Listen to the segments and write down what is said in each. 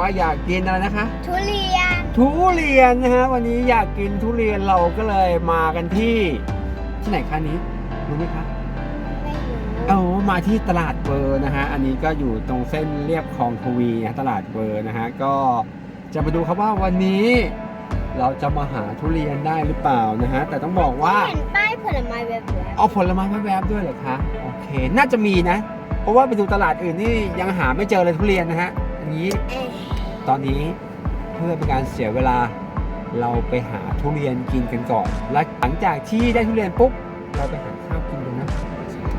ว่าอยากกินอะไรนะคะ ทุเรียน ทุเรียนนะฮะวันนี้อยากกินทุเรียนเราก็เลยมากันที่ที่ไหนคะนี้รู้ไหมคะไม่รู้เอามาที่ตลาดเบอร์นะฮะอันนี้ก็อยู่ตรงเส้นเรียบคลองทวีนะตลาดเบอร์นะฮะก็จะมาดูครับว่าวันนี้ เราจะมาหาทุเรียนได้หรือเปล่านะฮะแต่ต้องบอกว่า เห็นป้ายผลไม้แบบแบบเอาผลไม้แวบๆด้วยเหรอคะโอเค น่าจะมีนะ เพราะว่าไปดูตลาดอื่นนี่ยังหาไม่เจอเลยทุเรียนนะฮะอันนี้ เอ๊ะ ตอนนี้เพื่อเป็นการเสียเวลาเราไปหาทุเรียนกินกันก่อน และหลังจากที่ได้ทุเรียนปุ๊บเราไปหาข้าวกินกันนะ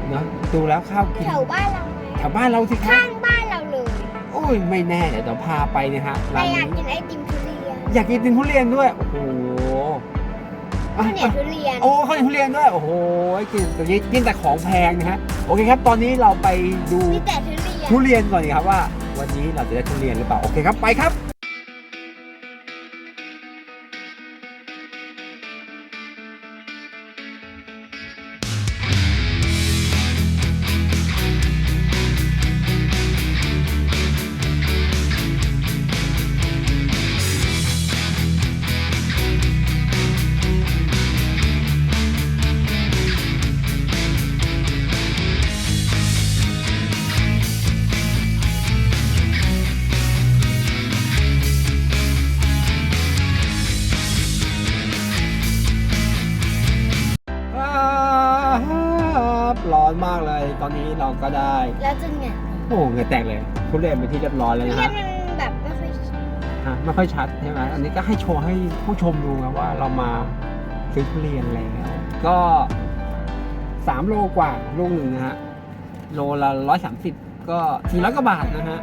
เนอะดูแล้วข้าวกินแถวบ้านเราไหมแถวบ้านเราสิครับข้างบ้านเราเลยโอ้ยไม่แน่เดี๋ยวเราพาไปเนี่ยฮะแต่ร้านอยากนี้กินไอติมทุเรียนอยากกินทุเรียนด้วยโอ้โหอะข้าวเหนียวทุเรียนโอ้ข้าวเหนียวทุเรียนด้วยโอ้โหกินแต่กินแต่ของแพงนะฮะโอเคครับ ตอนนี้เราไปดู มีแต่ทุเรียนทุเรียนก่อนดีครับว่า วันนี้เราจะได้ทุเรียนหรือเปล่า โอเคครับ ไปครับครับ นนี้เราก็ได้แล้วจะไงโอ้เหงื่อแตกเลยทุเรียนเป็นที่เรียบร้อยแล้วทุนะเรียฮะนมันแบบไม่ค่อยฮะไม่ค่อยชัดใช่ไหมอันนี้ก็ให้โชว์ให้ผู้ชมดูครับว่าเรามาซื้อทุเรียนแล้วก็สามโลกว่าลูกหนึ่งนะฮะโลละร้อยสามสิบก็สี่ร้อยกว่าบาทนะฮะ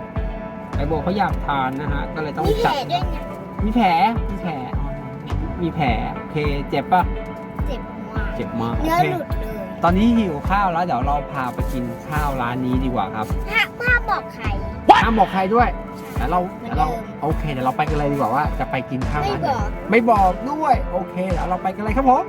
ไอโบเขาอยากทานนะฮะก็เลยต้องมีแผจัลดด้วยไงมีแผล มีแผลอ๋อมีแผลโอเค เจ็บปะเจ็บมากเจ็บมากโอเนื้อเคหลุดเลย ตอนนี้หิวข้าวแล้วเดี๋ยวเราพาไปกินข้าวร้านนี้ดีกว่าครับถ้าป้าบอกใคร ห้ามบอกใครด้วยแต่เราเหมือนแต่เราเดิมโอเคเดี๋ยวเราไปกันเลยดีกว่าว่าจะไปกินข้าวไม่ร้านไหนบอก ไม่บอกด้วย โอเคเดี๋ยวเราไปกันเลยครับผม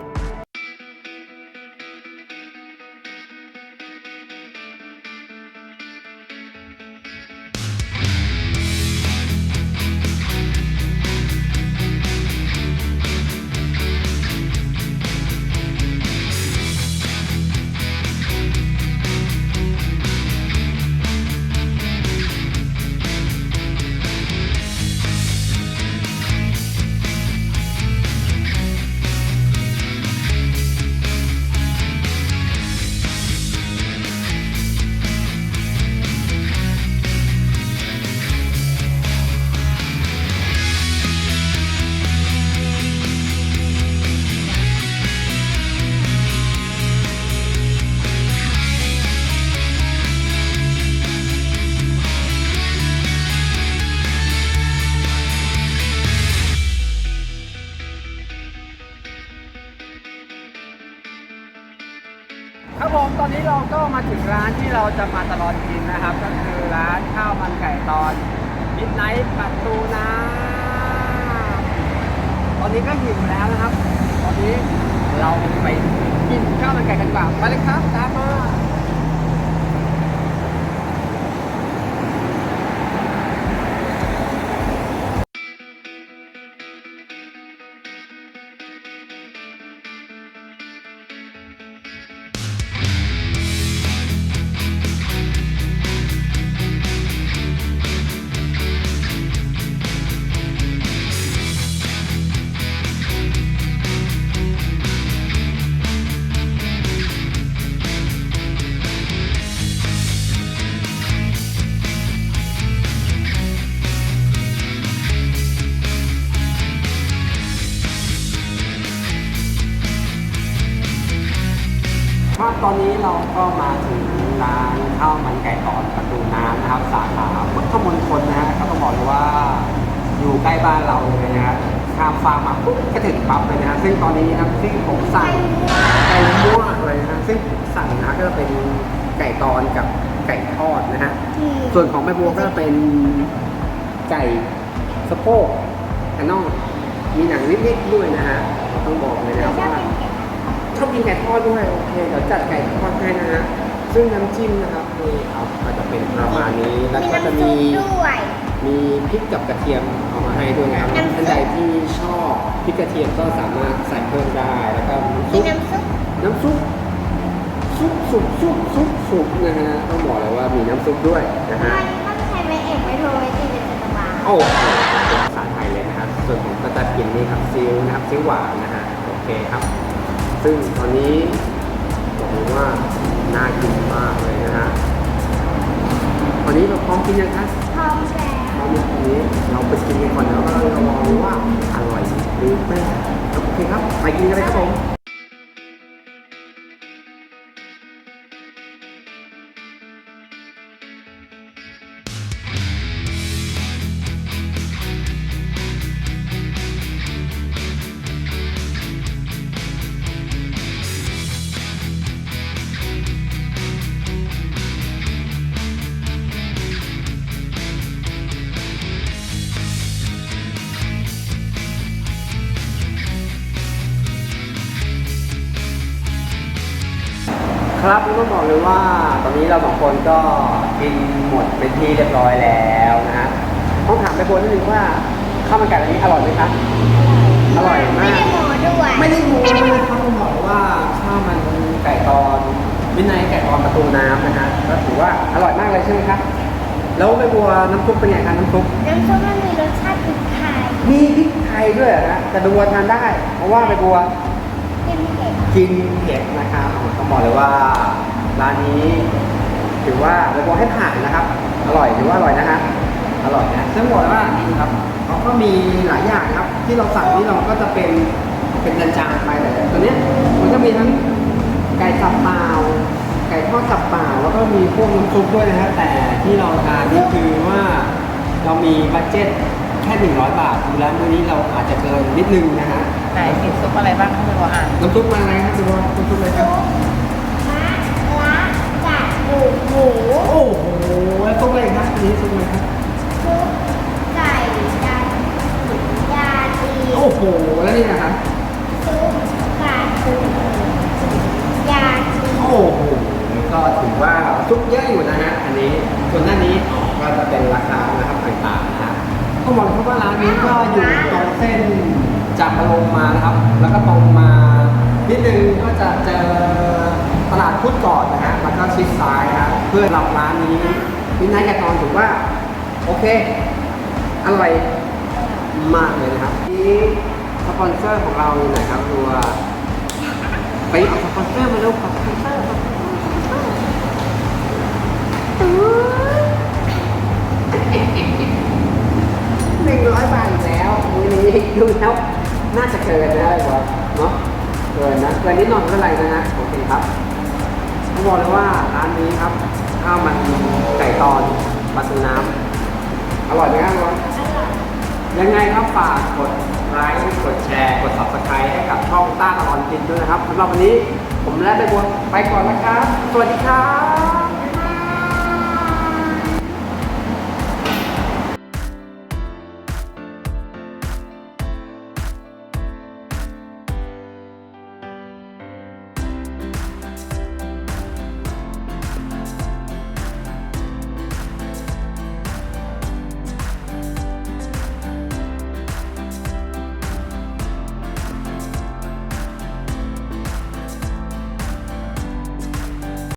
ก็มาถึงร้านที่เราจะมาตลอดกินนะครับ ก็คือร้านข้าวมันไก่ตอนมิดไนท์ประตูน้ำตอนนี้ก็หิวแล้วนะครับ ตอนนี้เราไปกินข้าวมันไก่กันกว่าไปเลยครับตามมา ตอนนี้เราก็มาถึงร้านข้าวมันไก่ตอนประตูน้ำนะครับ สาขาพุทธมณฑลนะฮะก็ต้องบอกเลยว่าอยู่ใกล้บ้านเราเลยนะฮะข้ามฟางมาปุ๊บก็ถึงปั๊บเลยนะฮะซึ่งตอนนี้นะครับซึ่งผมสั่งไก่มั่วเลยนะฮะซึ่งสั่งนะก็จะเป็นไก่ตอนกับไก่ทอดนะฮะอืมส่วนของแม่บัวก็จะเป็นไก่สะโพกแคนนองมีหนังนิดๆด้วยนะฮะต้องบอกเลยนะครับว่า ชอบกินไก่ทอดด้วยโอเคเดี๋ยวจัดไก่ทอดให้นะฮะซึ่งน้ำจิ้มนะครับนี่ครับก็จะเป็นประมาณนี้แล้วมีก็จะน้ำซุมีปด้วย มีพริกกับกระเทียมเอามาให้ด้วยนะครับน้ำซุป ท่านใดที่ชอบพริกกระเทียมก็สามารถใส่เพิ่มได้แล้วก็มีน้ำซุป น้ำซุปน้ำซุปซุปซุปซุปซุปซุปนะฮะต้องบอกเลยว่ามีน้ำซุปด้วยนะฮะ มันต้องใช้ไม้เอกไม้โทรไว้ตีเป็นจัตวาโอ้โหเป็นภาษาไทยเลยนะครับ ส่วนผมก็จะกินนี่ครับซิลนะครับซิลหวานนะฮะ โอเคครับ ซึ่งตอนนี้บอกเลยว่าน่ากินมากเลยนะฮะตอนนี้เราพร้อมกินยังคะพร้อมแล้วเราเมื่อกี้เราไปกินกันก่อนแล้วก็เราลองว่าอร่อยหรือไม่โอเคครับ ไปกินกันเลยครับผม ครับต้องบอกเลยว่าตอนนี้เราสองคนก็กินหมดเป็นที่เรียบร้อยแล้วนะฮะต้องถามไปโบนนิดนึงว่าข้าวมันไก่ร้านนี้อร่อยไหมครับอร่อยมาก ไม่ได้หมอด้วยไม่ได้โม้นะครับต้องบอกว่าข้าวมันไก่ตอนวินัยไก่ตอนประตูน้ำนะฮะก็ถือว่าอร่อยมากเลยใช่ไหมครับแล้วใบบัวน้ำซุปเป็นไงครับน้ำซุปน้ำซุปมันมีรสชาติพริกไทยมีพริกไทยด้วยเหรอฮะแต่ใบบัวทานได้ เพราะว่าใบบัว กินเผ็ดกินเผ็ดนะครับต้องบอกเลยว่าร้านนี้ ถือว่าใบบัวให้ผ่านนะครับ อร่อยถือว่าอร่อยนะฮะอร่อยนะซึ่งบอกเลยว่านี่ครับเขาก็มีหลายอย่างครับ ที่เราสั่งนี่เราก็จะเป็นเป็นจานๆไปแต่ตัวเนี้ยมันก็มีทั้งไก่สับเปล่าไก่ทอดสับเปล่าแล้วก็มีพวกน้ำซุปด้วยนะฮะแต่ที่เราทานนี่คือว่าเรามีบัตเจ็ต ค่ 100 บาทดูแล้วมื้อนี้เราอาจจะเกินนิดนึงนะฮะไหนกินซุปอะไรบ้างให้เราอ่านน้ำซุปมาอะไรครับคุณบอลน้ำซุปอะไรครับมะละกะดูกหมูโอ้โหแล้วซุปอะไรครับอันนี้ซุปอะไรครับซุปไก่ดำยาจีโอ้โหแล้วนี่นะครับซุปปลาทูยาจีโอ้โหก็ถือว่าซุปเยอะอยู่นะฮะอันนี้ส่วนหน้านี้ก็จะเป็นราคานะครับต่างๆ นะฮะต้องบอกเลยว่าร้านนี้ก็อยู่ตรงเส้นจากบรมมานะครับ แล้วก็ตรงมานิดนึงก็จะเจอตลาดพุทธก่อนนะฮะแล้วก็ชิดซ้ายนะเพื่อรับร้านนี้วินัยกระตอนถือว่า โอเค อร่อยมากเลยนะครับนี่สปอนเซอร์ของเราอยู่ไหนครับตัวไปเอาสปอนเซอร์มาเร็วครับสปอนเซอร์ครับห นึ่งร้อยบาทแล้ววันนี้ดูแล้วน่าจะเกินนะไอ้บอสเนาะเกินนะเกินนิดหน่อยไม่เป็นไรนะฮะโอเคครับต้องบอกเลยว่าร้านนี้ครับข้าวมันไก่ตอนปลาทูน้ำอร่อยไหมครับบอสยังไงครับฝากกดไลค์กดแชร์ กด subscribe ให้กับช่องต้าตลอดกินด้วยนะครับสำหรับวันนี้ผมและใบบัวไปก่อนนะครับ สวัสดีครับ